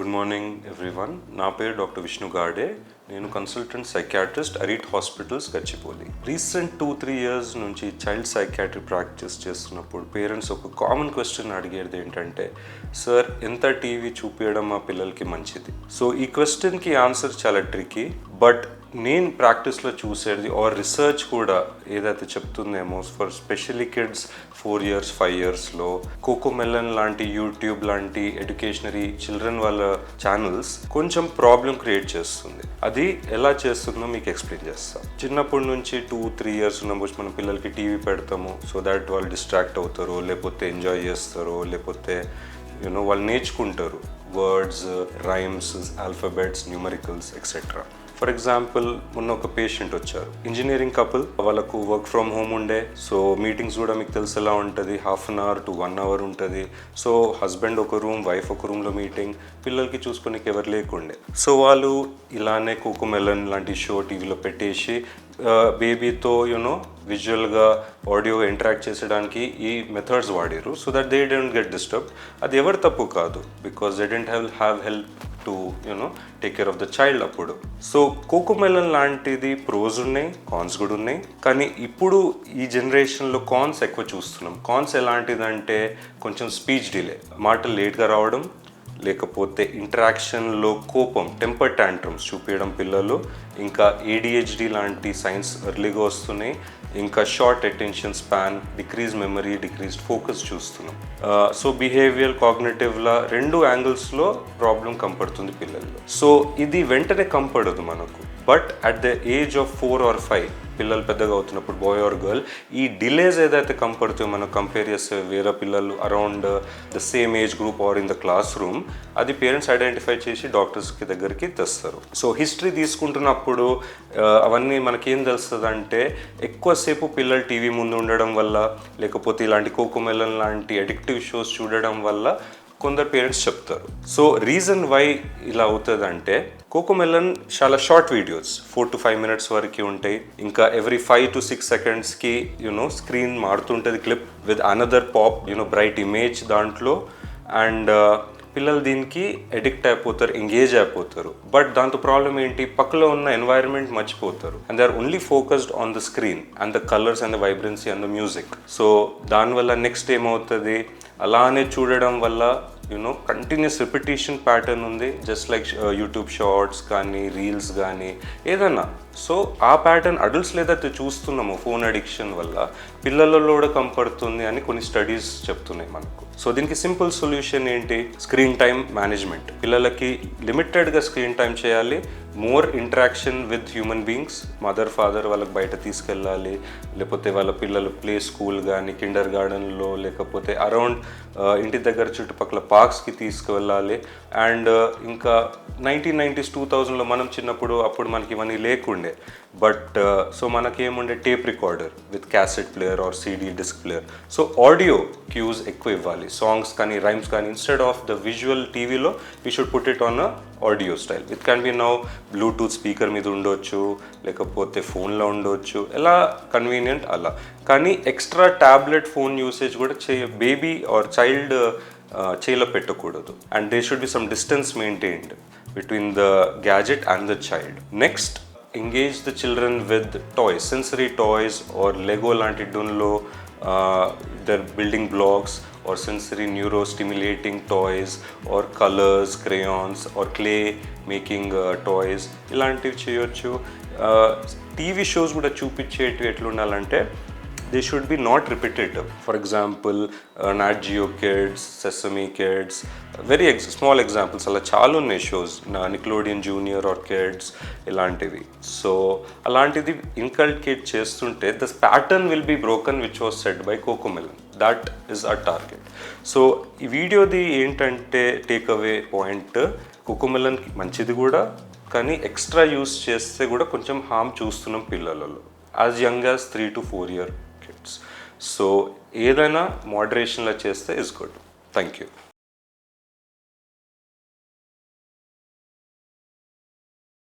Good morning, everyone. Na Dr. Vishnu Garde. నేను consultant psychiatrist Arete hospitals Gachibowli recent two three years నుంచి child psychiatry practice చేస్తున్నప్పుడు parents ఒక common question అడిగేది ఏంటంటే sir ఎంత TV చూపించడం మా పిల్లలకి మంచిది? సో ఈ క్వశ్చన్కి ఆన్సర్ చాలా ట్రికీ బట్ నేను ప్రాక్టీస్లో చూసేది ఆర్ రీసెర్చ్ కూడా ఏదైతే చెప్తుందేమో for specially kids four years five ఇయర్స్లో కోకోమెలన్ లాంటి యూట్యూబ్ లాంటి ఎడ్యుకేషనరీ చిల్డ్రన్ వాళ్ళ ఛానల్స్ కొంచెం ప్రాబ్లం క్రియేట్ చేస్తుంది. అది ఎలా చేస్తుందో మీకు ఎక్స్ప్లెయిన్ చేస్తాం. చిన్నప్పటి నుంచి టూ త్రీ ఇయర్స్ ఉన్నప్పుడు మన పిల్లలకి టీవీ పెడతాము. సో దాట్ వాళ్ళు డిస్ట్రాక్ట్ అవుతారు లేకపోతే ఎంజాయ్ చేస్తారు లేకపోతే యూనో వాళ్ళు నేర్చుకుంటారు. Words rhymes alphabets numericals etcetera for example మొన్న ఒక పేషెంట్ వచ్చారు. ఇంజనీరింగ్ కపుల్ వాళ్ళకు వర్క్ ఫ్రమ్ హోమ్ ఉండే. సో మీటింగ్స్ కూడా మీకు తెలుసు ఎలా ఉంటుంది? Half an hour to one hour ఉంటుంది. సో హస్బెండ్ ఒక రూమ్ వైఫ్ ఒక రూమ్లో మీటింగ్ పిల్లలకి చూసుకునేకి ఎవరు లేకుండే. సో వాళ్ళు ఇలానే కోకోమెలన్ లాంటి షో టీవీలో పెట్టేసి బేబీతో యూనో విజువల్గా ఆడియో ఇంటరాక్ట్ చేసడానికి ఈ మెథడ్స్ వాడారు so that they don't get disturb అది ఎవరు తప్పు కాదు. Because they didn't have have help to you know take care of the child అప్పుడు. సో కోకోమెలన్ లాంటిది ప్రోస్ ఉన్నాయి కాన్స్ కూడా ఉన్నాయి. కానీ ఇప్పుడు ఈ జనరేషన్లో కాన్స్ ఎక్కువ చూస్తున్నాం. కాన్స్ ఎలాంటిదంటే కొంచెం స్పీచ్ డిలే మాటలు లేట్గా రావడం లేకపోతే ఇంటరాక్షన్లో కోపం టెంపర్ ట్యాంట్రమ్స్ చూపించడం పిల్లలు. ఇంకా ఏడిహెచ్డి లాంటి సైన్స్ ఎర్లీగా వస్తున్నాయి. ఇంకా short attention span decrease memory decrease focus చూస్తున్నాం. సో బిహేవియర్ కాగ్నేటివ్లా రెండు యాంగిల్స్లో ప్రాబ్లం కంపడుతుంది పిల్లల్లో. సో ఇది వెంటనే కంపడదు మనకు. But at the age of four or five పిల్లలు పెద్దగా అవుతున్నప్పుడు బాయ్ ఆర్ గర్ల్ ఈ డిలేస్ ఏదైతే కంపడుతాయో మనం కంపేర్ చేస్తే వేరే పిల్లలు around the same age group or in the class room అది పేరెంట్స్ ఐడెంటిఫై చేసి డాక్టర్స్కి దగ్గరికి తెస్తారు. సో హిస్టరీ తీసుకుంటున్నప్పుడు అవన్నీ మనకేం తెలుస్తుంది అంటే ఎక్కువసేపు పిల్లలు టీవీ ముందు ఉండడం వల్ల లేకపోతే ఇలాంటి కోకోమెలన్ లాంటి అడిక్టివ్ షోస్ చూడడం వల్ల కొందరు పేరెంట్స్ చెప్తారు. సో రీజన్ వై ఇలా అవుతుంది అంటే కోకోమెలన్ చాలా short videos four to five minutes వరకు ఉంటాయి. ఇంకా ఎవ్రీ ఫైవ్ టు సిక్స్ సెకండ్స్కి యూనో స్క్రీన్ మారుతుంటుంది clip with another pop you know bright image దాంట్లో. అండ్ uh, పిల్లలు దీనికి అడిక్ట్ అయిపోతారు ఎంగేజ్ అయిపోతారు. బట్ దాంతో ప్రాబ్లం ఏంటి? పక్కలో ఉన్న ఎన్వైరన్మెంట్ మర్చిపోతారు. And they are only focused on the screen and the colours and the vibrancy and the music. So దానివల్ల నెక్స్ట్ ఏమవుతుంది? అలానే చూడడం వల్ల you know continuous repetition pattern ఉంది. జస్ట్ లైక్ యూట్యూబ్ షార్ట్స్ కానీ రీల్స్ కానీ ఏదన్నా. సో ఆ ప్యాటర్న్ అడల్ట్స్ ఏదైతే చూస్తున్నాము ఫోన్ అడిక్షన్ వల్ల. పిల్లలలో కూడా కంపడుతుంది అని కొన్ని స్టడీస్ చెప్తున్నాయి మనకు. సో దీనికి సింపుల్ సొల్యూషన్ ఏంటి? స్క్రీన్ టైం మేనేజ్మెంట్ పిల్లలకి లిమిటెడ్గా స్క్రీన్ టైం చేయాలి. More interaction with human beings mother father వాళ్ళకి బయట తీసుకెళ్ళాలి లేకపోతే వాళ్ళ పిల్లలు ప్లే స్కూల్ కానీ కిండర్ గార్డెన్లో లేకపోతే అరౌండ్ uh, ఇంటి దగ్గర చుట్టుపక్కల పార్క్స్కి తీసుకువెళ్ళాలి. అండ్ uh, ఇంకా నైన్టీన్ నైంటీస్ టూ థౌజండ్లో మనం చిన్నప్పుడు అప్పుడు మనకి ఇవన్నీ లేకుండే. But so uh, మనకేముండే tape recorder with cassette player or CD disc player so audio cues ఎక్కువ ఇవ్వాలి. సాంగ్స్ కానీ రైమ్స్ కానీ ఇన్స్టెడ్ ఆఫ్ ద విజువల్ టీవీలో we should put it on a audio style. It can be now Bluetooth speaker మీద ఉండొచ్చు లేకపోతే ఫోన్లో ఉండొచ్చు ఎలా కన్వీనియంట్ అలా. కానీ ఎక్స్ట్రా ట్యాబ్లెట్ ఫోన్ యూసేజ్ కూడా చే బేబీ ఆర్ చైల్డ్ చేలో పెట్టకూడదు. And they should be some distance maintained between the gadget and the child next engage the children with toys sensory toys or Lego లాంటి డూన్లో there building blocks or sensory neurostimulating toys or colors crayons or clay making toys uh, ఇలాంటివి చేయొచ్చు. TV shows కూడా చూపించేటివి ఎట్లుండాలంటే they should be not repetitive for example not kids Sesame kids very ex small examples అలా చాలా ఉన్నాయి shows నా Nickelodeon junior or kids ఇలాంటివి. So అలాంటిది ఇన్కల్కేట్ చేస్తుంటే the pattern will be broken which was set by Cocomelon that is a target so ఈ వీడియోది ఏంటంటే టేక్ అవే పాయింట్ కోకోమెలన్కి మంచిది కూడా కానీ ఎక్స్ట్రా యూస్ చేస్తే కూడా కొంచెం హామ్ చూస్తున్నాం పిల్లలలో. As young as three to four year kids so ఏదైనా మోడరేషన్లో చేస్తే ఇస్ గుడ్ థ్యాంక్ యూ